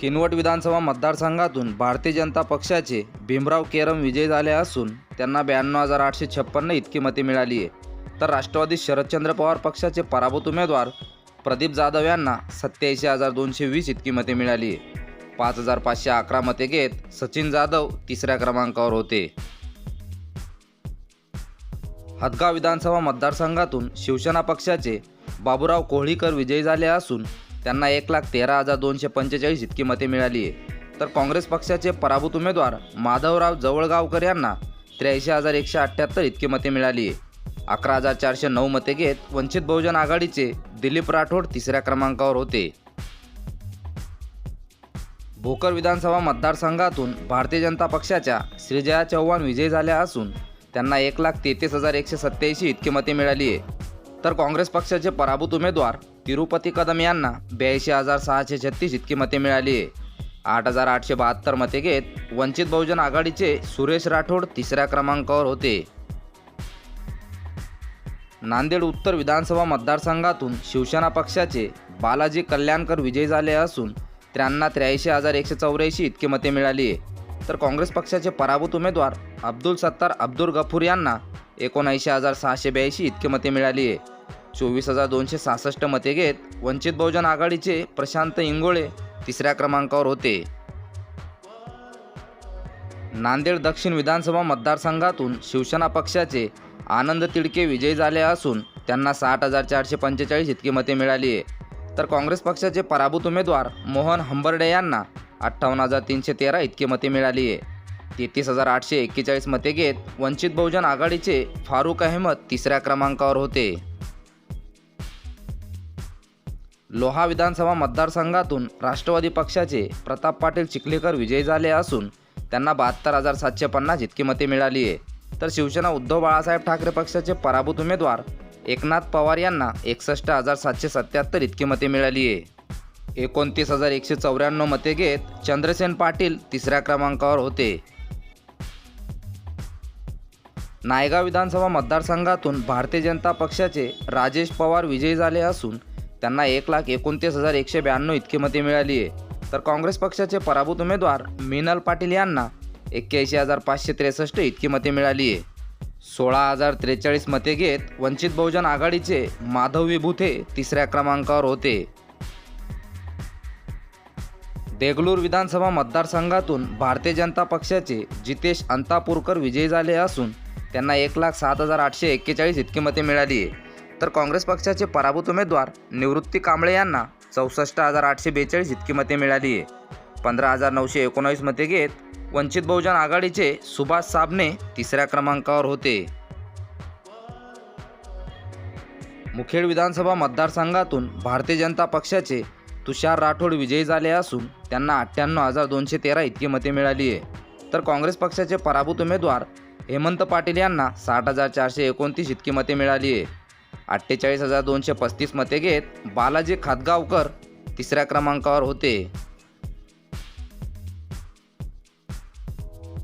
किनवट विधानसभा मतदारसंघातून भारतीय जनता पक्षाचे भीमराव केरम विजयी झाले असून त्यांना ब्याण्णव हजार आठशे छप्पन्न इतकी मते मिळाली आहे. तर राष्ट्रवादी शरदचंद्र पवार पक्षाचे पराभूत उमेदवार प्रदीप जाधव यांना सत्याऐंशी हजार दोनशे वीस इतकी मते मिळाली आहे. पाच हजार पाचशे अकरा मते घेत सचिन जाधव तिसऱ्या क्रमांकावर होते. हदगाव विधानसभा मतदारसंघातून शिवसेना पक्षाचे बाबूराव कोहळीकर विजयी झाले असून त्यांना एक लाख तेरा हजार दोनशे पंचेचाळीस इतकी मते मिळाली आहे. तर काँग्रेस पक्षाचे पराभूत उमेदवार माधवराव जवळगावकर यांना त्र्याऐंशी हजार एकशे अठ्ठ्याहत्तर इतकी मते मिळाली आहे. अकरा हजार चारशे नऊ मते घेत वंचित बहुजन आघाडीचे दिलीप राठोड तिसऱ्या क्रमांकावर होते. भोकर विधानसभा मतदारसंघातून भारतीय जनता पक्षाच्या श्रीजया चव्हाण विजयी झाल्या असून त्यांना एक लाख तेहतीस हजार एकशे सत्याऐंशी इतकी मते मिळाली आहे. तर काँग्रेस पक्षाचे पराभूत उमेदवार तिरुपती कदम यांना ब्याऐंशी हजार सहाशे छत्तीस इतकी मते मिळाली आहे. आठ हजार आठशे बहात्तर मते घेत वंचित बहुजन आघाडीचे सुरेश राठोड तिसऱ्या क्रमांकावर होते. नांदेड उत्तर विधानसभा मतदारसंघातून शिवसेना पक्षाचे बालाजी कल्याणकर विजयी झाले असून त्यांना त्र्याऐंशी हजार एकशे चौऱ्याऐंशी इतकी मते मिळाली आहे. तर काँग्रेस पक्षाचे पराभूत उमेदवार अब्दुल सत्तार अब्दुल गफूर यांना एकोणऐंशी हजार सहाशे ब्याऐंशी इतकी मते मिळाली आहे. चोवीस हजार दोनशे सहासष्ट मते घेत वंचित बहुजन आघाडीचे प्रशांत इंगोळे तिसऱ्या क्रमांकावर होते. नांदेड दक्षिण विधानसभा मतदारसंघातून शिवसेना पक्षाचे आनंद तिडके विजयी झाले असून त्यांना साठ हजार चारशे पंचेचाळीस इतकी मते मिळाली आहे. तर काँग्रेस पक्षाचे पराभूत उमेदवार मोहन हंबर्डे यांना अठ्ठावन्न हजार तीनशे तेरा इतकी मते मिळाली आहे. तेहतीस हजार आठशे एक्केचाळीस मते घेत वंचित बहुजन आघाडीचे फारूक अहमद तिसऱ्या क्रमांकावर होते. लोहा विधानसभा मतदारसंघातून राष्ट्रवादी पक्षाचे प्रताप पाटील चिखलेकर विजयी झाले असून त्यांना बहात्तर हजार सातशे पन्नास इतकी मते मिळाली आहे. तर शिवसेना उद्धव बाळासाहेब ठाकरे पक्षाचे पराभूत उमेदवार एकनाथ पवार यांना एकसष्ट हजार सातशे सत्याहत्तर इतकी मते मिळाली आहे. एकोणतीस हजार एकशे चौऱ्याण्णव मते घेत चंद्रसेन पाटील तिसऱ्या क्रमांकावर होते. नायगाव विधानसभा मतदारसंघातून भारतीय जनता पक्षाचे राजेश पवार विजयी झाले असून त्यांना एक लाख एकोणतीस हजार एकशे ब्याण्णव इतकी मते मिळाली आहे. तर काँग्रेस पक्षाचे पराभूत उमेदवार मीनल पाटील यांना एक्क्याऐंशी हजार पाचशे त्रेसष्ट इतकी मते मिळाली आहे. सोळा हजार त्रेचाळीस मते घेत वंचित बहुजन आघाडीचे माधव विभूते तिसऱ्या क्रमांकावर होते. देगलूर विधानसभा मतदारसंघातून भारतीय जनता पक्षाचे जितेश अंतापूरकर विजयी झाले असून त्यांना एक लाख सात हजार आठशे एक्केचाळीस इतकी मते मिळाली आहे. तर काँग्रेस पक्षाचे पराभूत उमेदवार निवृत्ती कांबळे यांना चौसष्ट हजार आठशे बेचाळीस इतकी मते मिळाली आहे. पंधरा हजार नऊशे एकोणावीस मते घेत वंचित बहुजन आघाडीचे सुभाष साबणे तिसऱ्या क्रमांकावर होते. मुखेड विधानसभा मतदारसंघातून भारतीय जनता पक्षाचे तुषार राठोड विजयी झाले असून त्यांना अठ्ठ्याण्णव हजार दोनशे तेरा इतकी मते मिळाली आहे. तर काँग्रेस पक्षाचे पराभूत उमेदवार हेमंत पाटील यांना साठ हजार चारशे एकोणतीस इतकी मते मिळाली आहे. अठ्ठेचाळीस हजार दोनशे पस्तीस मते घेत बालाजी खातगावकर तिसऱ्या क्रमांकावर होते.